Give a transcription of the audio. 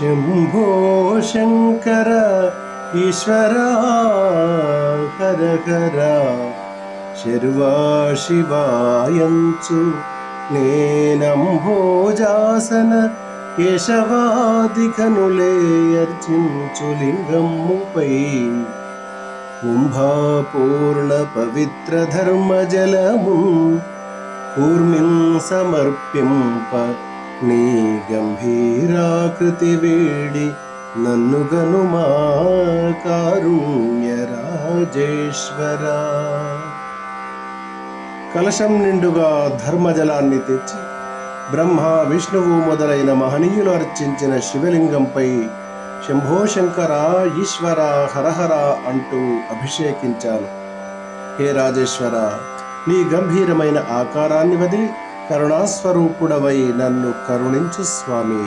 శంభో శంకర ఈశ్వర హర హర శర్వా శివాయంచు నేనంభోజాసన కేశవాదికనులే అర్చించు లింగమ్ముపై కుంభాపూర్ణ పవిత్ర ధర్మ జలము కూర్మిన్ సమర్పింప నీ గంభీరాకృతి వేడి నన్ను గనుమా కారుణ్య రాజేశ్వర కలశం నిండుగా ధర్మజలాన్ని తెచ్చి బ్రహ్మ విష్ణువు మొదలైన మహనీయులు అర్చించిన శివలింగంపై శంభో శంకర ఈశ్వర హరహర అంటూ అభిషేకించాను. హే రాజేశ్వర నీ గంభీరమైన ఆకారాన్ని వదిలి కరుణాస్వరూపుడవై నన్ను కరుణించు స్వామి.